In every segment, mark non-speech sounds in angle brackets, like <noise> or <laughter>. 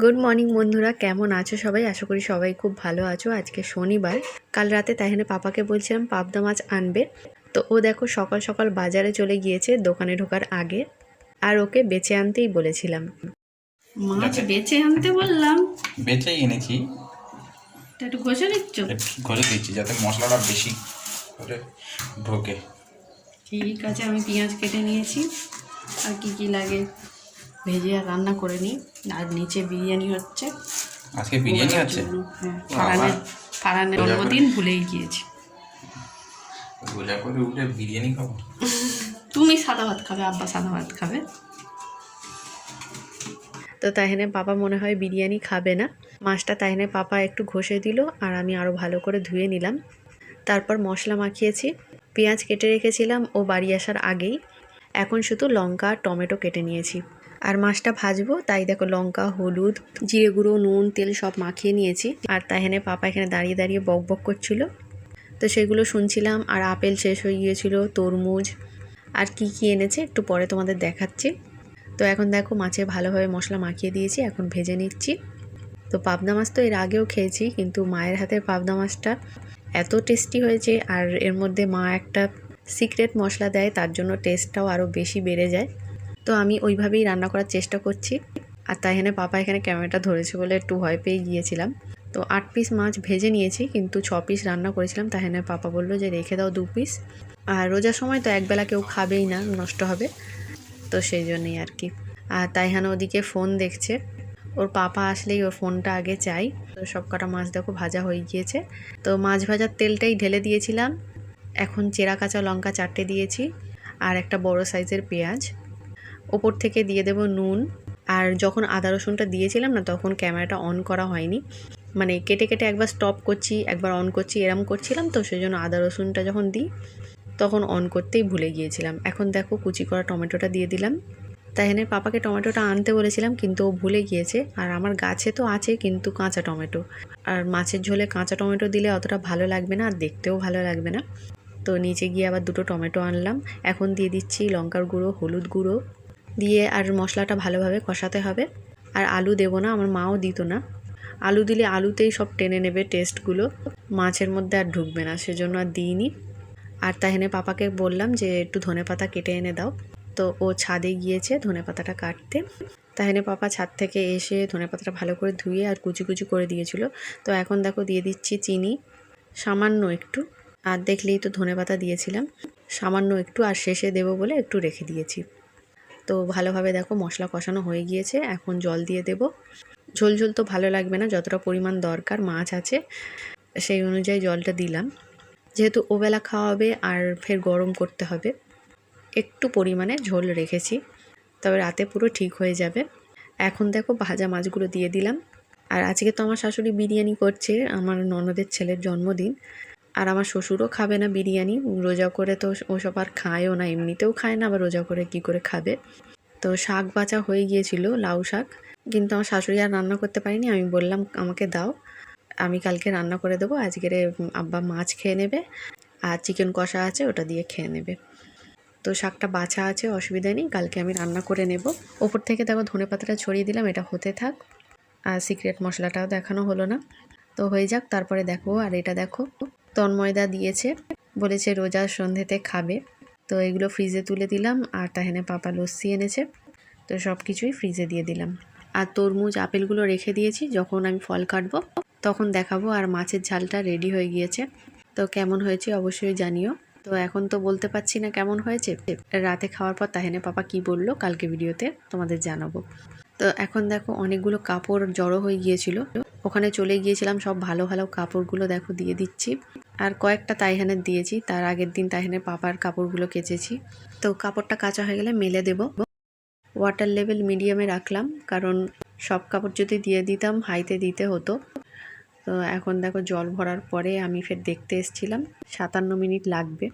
Good morning বন্ধুরা। কেমন আছো সবাই? আশা করি সবাই খুব ভালো আছো। আজকে শনিবার। কাল রাতে তাইহানে পাপাকে বলছিলাম পাবদা মাছ আনবে। তো ও দেখো সকাল সকাল বাজারে চলে গিয়েছে দোকানে ঢোকার আগে। আর ওকে বেঁচে আনতেই বলেছিলাম। মাছ বেছে আনতে বললাম। বেচেই এনেছি। একটু ঘষে দিচ্ছ? ঘরে দিচ্ছি যাতে মশলাটা বেশি করে ঢোকে। ঠিক আছে আমি পেঁয়াজ কেটে নিয়েছি। আর কি কি লাগে? ভেজে আর রান্না করে নিই। আর নিচে বিরিয়ানি হচ্ছে। আজকে বিরিয়ানি আছে? হ্যাঁ ফারানের ফারানের জন্মদিন ভুলেই গিয়েছি। রোজা করে উঠে বিরিয়ানি খাব? তুমি সাদা ভাত খাবে আব্বা সাদা ভাত খাবে। তো তাহেনে পাপা মনে হয় বিরিয়ানি খাবে না। মাছটা তাহেনে পাপা একটু ঘষে দিল আর আমি আরও ভালো করে ধুয়ে নিলাম। তারপর মশলা মাখিয়েছি। পেঁয়াজ কেটে রেখেছিলাম ও বাড়ি আসার আগেই। এখন শুধু লঙ্কা আর টমেটো কেটে নিয়েছি। আর মাছটা ভাজবো, তাই দেখো লঙ্কা, হলুদ, জিরে গুঁড়ো, নুন, তেল সব মাখিয়ে নিয়েছি। আর তাহেনে পাপা এখানে দাঁড়িয়ে দাঁড়িয়ে বক বক করছিল। তো সেগুলো শুনছিলাম, আর আপেল শেষ হয়ে গিয়েছিল, তরমুজ, আর কি কি এনেছে একটু পরে তোমাদের দেখাচ্ছি। তো এখন দেখো মাছে ভালোভাবে মশলা মাখিয়ে দিয়েছি, এখন ভেজে নিচ্ছি। তো পাবদা মাছ তো এর আগেও খেয়েছি, কিন্তু মায়ের হাতের পাবদা মাছটা এত টেস্টি হয়েছে, আর এর মধ্যে মা একটা সিক্রেট মশলা দেয়, তার জন্য টেস্টটাও আরও বেশি বেড়ে যায়। তো আমি ওইভাবেই রান্না করার চেষ্টা করছি। আর তাই এখানে পাপা এখানে ক্যামেরাটা ধরেছে বলে একটু ভয় পেয়ে গিয়েছিলাম। তো আট পিস মাছ ভেজে নিয়েছি, কিন্তু ছ পিস রান্না করেছিলাম। তাই এখানে পাপা বলল যে রেখে দাও দু পিস। আর রোজার সময় তো একবেলা কেউ খাবেই না, নষ্ট হবে। তো সেই জন্যই আর কি। আর তাই তাইহানা ওদিকে ফোন দেখছে। ওর পাপা আসলেই ওর ফোনটা আগে চাই। তো সব কটা মাছ দেখো ভাজা হয়ে গিয়েছে। তো মাছ ভাজার তেলটাই ঢেলে দিয়েছিলাম। এখন চেরা, কাঁচা লঙ্কা চারটে দিয়েছি। আর একটা বড় সাইজের পেঁয়াজ। ওপর থেকে দিয়ে দেব নুন। আর যখন আদা রসুনটা দিয়েছিলাম না, তখন ক্যামেরাটা অন করা হয়নি। মানে কেটে কেটে একবার স্টপ করছি, একবার অন করছি, এরম করছিলাম তো, সেই জন্য আদা রসুনটা যখন দিই, তখন অন করতেই ভুলে গিয়েছিলাম। এখন দেখো কুচি করা টমেটোটা দিয়ে দিলাম। তাই এনে পাপাকে টমেটোটা আনতে বলেছিলাম, কিন্তু ও ভুলে গিয়েছে। আর আমার গাছে তো আছে কিন্তু কাঁচা টমেটো। আর মাছের ঝোলে কাঁচা টমেটো দিলে অতটা ভালো লাগবে না, আর দেখতেও ভালো লাগবে না। তো নিচে গিয়ে আবার দুটো টমেটো আনলাম। এখন দিয়ে দিচ্ছি লঙ্কার গুঁড়ো, হলুদ গুঁড়ো। দিয়ে আর মশলাটা ভালোভাবে কষাতে হবে। আর আলু দেবো না, আমার মাও দিত না। আলু দিলে আলুতেই সব টেনে নেবে টেস্টগুলো। মাছের মধ্যে আর ঢুকবে না, সেজন্য আর দিইনি। আর তাহেনে পাপাকে বললাম যে, একটু ধনে পাতা কেটে এনে দাও। তো ও ছাদে গিয়েছে ধনে পাতাটা কাটতে। তাহেনে পাপা ছাদ থেকে এসে ধনে পাতাটা ভালো করে ধুয়ে আর কুচি কুচি করে দিয়েছিল। তো এখন দেখো দিয়ে দিচ্ছি চিনি, সামান্য একটু। আর দেখলেই তো ধনে পাতা দিয়েছিলাম। সামান্য একটু আর শেষে দেবো বলে একটু রেখে দিয়েছি। তো ভালোভাবে দেখো মশলা কষানো হয়ে গিয়েছে, এখন জল দিয়ে দেব। ঝোল ঝোল তো ভালো লাগবে না, যতটা পরিমাণ দরকার, মাছ আছে, সেই অনুযায়ী জলটা দিলাম। যেহেতু ওবেলা খাওয়া হবে আর ফের গরম করতে হবে, একটু পরিমাণে ঝোল রেখেছি, তবে রাতে পুরো ঠিক হয়ে যাবে। এখন দেখো ভাজা মাছগুলো দিয়ে দিলাম। আর আজকে তো আমার শাশুড়ি বিরিয়ানি করছে, আমার ননদের ছেলের জন্মদিন আর আমার শ্বশুরও খাবে না বিরিয়ানি, রোজা করে তো ওসব আর খায়ও না, এমনিতেও খায় না, আবার রোজা করে কি করে খাবে? তো শাক বাছা হয়ে গিয়েছিল, লাউ শাক। কিন্তু আমার শাশুড়ি আর রান্না করতে পারিনি, আমি বললাম, আমাকে দাও, আমি কালকে রান্না করে দেবো, আজকের আব্বা মাছ খেয়ে নেবে, আর চিকেন কষা আছে, ওটা দিয়ে খেয়ে নেবে। তো শাকটা বাছা আছে, অসুবিধা নেই, কালকে আমি রান্না করে নেব। ওপর থেকে দেখো ধনে পাতাটা ছড়িয়ে দিলাম, এটা হতে থাক। আর সিক্রেট মশলাটাও দেখানো হলো না। তো হয়ে যাক, তারপরে দেখো, আর এটা দেখো। তন্ময়দা দিয়েছে। বলেছে রোজার সন্ধেতে খাবে। তো এগুলো ফ্রিজে তুলে দিলাম আর তাহেনে পাপা লস্যি এনেছে। তো সব কিছুই ফ্রিজে দিয়ে দিলাম। আর তরমুজ, আপেলগুলো রেখে দিয়েছি। যখন আমি ফল কাটবো, তখন দেখাবো আর মাছের ঝালটা রেডি হয়ে গিয়েছে। তো কেমন হয়েছে অবশ্যই জানিও। তো এখন তো বলতে পারছি না কেমন হয়েছে। রাতে খাওয়ার পর তাহেনে পাপা কি বলল কালকে ভিডিওতে তোমাদের জানাব। তো এখন দেখো, অনেকগুলো কাপড় জড়ো হয়ে গিয়েছিল। ওখানে চলে গিয়েছিলাম, সব ভালো ভালো কাপড়গুলো দেখো দিয়ে দিচ্ছি। আর কয়েকটা তাইহানের দিয়েছি, তার আগের দিন তাইহানের পাপার কাপড়গুলো কেচেছি। তো কাপড়টা কাঁচা হয়ে গেলে মেলে দেব। ওয়াটার লেভেল মিডিয়ামে রাখলাম, কারণ সব কাপড় যদি দিয়ে দিতাম, হাইতে দিতে হতো। তো এখন দেখো জল ভরার পরে আমি ফের দেখতে এসেছিলাম, সাতান্ন মিনিট লাগবে।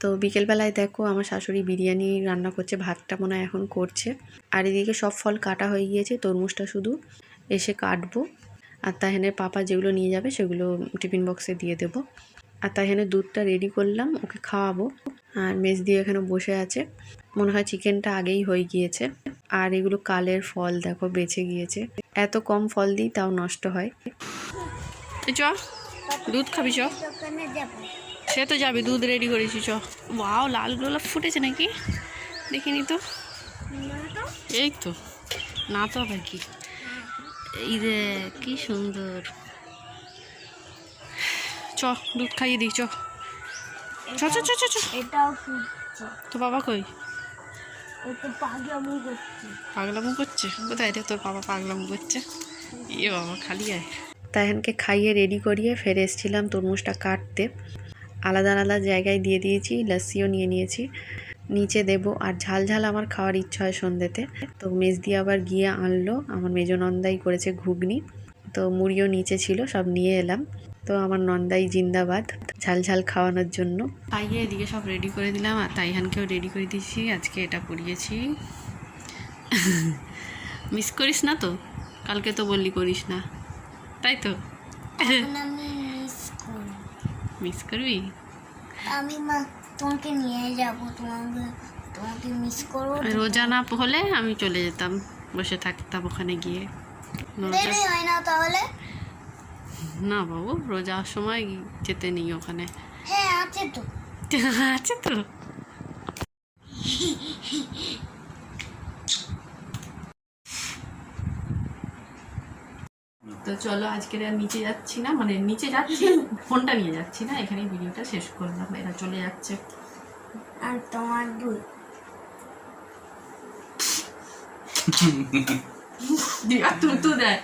তো বিকেলবেলায় দেখো আমার শাশুড়ি বিরিয়ানি রান্না করছে, ভাতটা মনে এখন করছে। আর এদিকে সব ফল কাটা হয়ে গিয়েছে, তরমুজটা শুধু এসে কাটবো। আর তাহেনের পাপা যেগুলো নিয়ে যাবে সেগুলো টিফিন বক্সে দিয়ে দেবো। আর তাহেনের দুধটা রেডি করলাম, ওকে খাওয়াবো। আর মেজ দিয়ে এখানে বসে আছে। মনে হয় চিকেনটা আগেই হয়ে গিয়েছে। আর এগুলো কালের ফল, দেখো, বেঁচে গিয়েছে। এত কম ফল দিই তাও নষ্ট হয়। চ, দুধ খাবি চ। সে তো যাবে, দুধ রেডি করেছি, চ। ওয়াও, লাল গোলাপ ফুটেছে নাকি? দেখিনি তো। এই তো না তো আবার কি। এই রে কি সুন্দর। চ দুধ খাইয়ে দিই চ। চ চ চ চ চ। এটাও ফুটছে তো বাবা কই? ও তো পাগলামো করছে। কোথায় রে তোর বাবা পাগলামো করছে? ইয়ে বাবা খালি আয়। খাইয়ে রেডি করিয়ে ফেরে এসেছিলাম তরমুজটা কাটতে। আলাদা আলাদা জায়গায় দিয়ে দিয়েছি লস্যিও নিয়ে নিয়েছি। নিচে দেবো। আর ঝাল ঝাল আমার খাওয়ার ইচ্ছা হয় সন্ধ্যেতে। তো মেজদি আবার গিয়ে আনলো। আমার মেজ নন্দাই করেছে ঘুগনি। তো মুড়িও নিচে ছিল সব নিয়ে এলাম। তো আমার নন্দাই জিন্দাবাদ ঝাল ঝাল খাওয়ানোর জন্য। তাইয়ে এদিকে সব রেডি করে দিলাম। আর তাইহানকেও রেডি করে দিয়েছি। আজকে এটা পরিয়েছি মিস করিস না তো? কালকে তো বললি করিস না। তাই তো? মিস করবি? আমি মা তোমাকে নিয়ে যাব তোমাকে তোমাকে মিস করব। রোজা না হলে আমি চলে যেতাম বসে থাকতাম ওখানে গিয়ে। দেরি হয় না তাহলে? না বাবু রোজার সময় যেতে নেই ওখানে। হ্যাঁ আছে তো। <laughs> আছে তো। <laughs> তো চলো আজকের আর নিচে যাচ্ছি না মানে নিচে যাচ্ছি ফোনটা নিয়ে যাচ্ছি না এখানে ভিডিওটা শেষ করলাম এরা চলে যাচ্ছে। আর তোমার দুই তুই আর দেয়।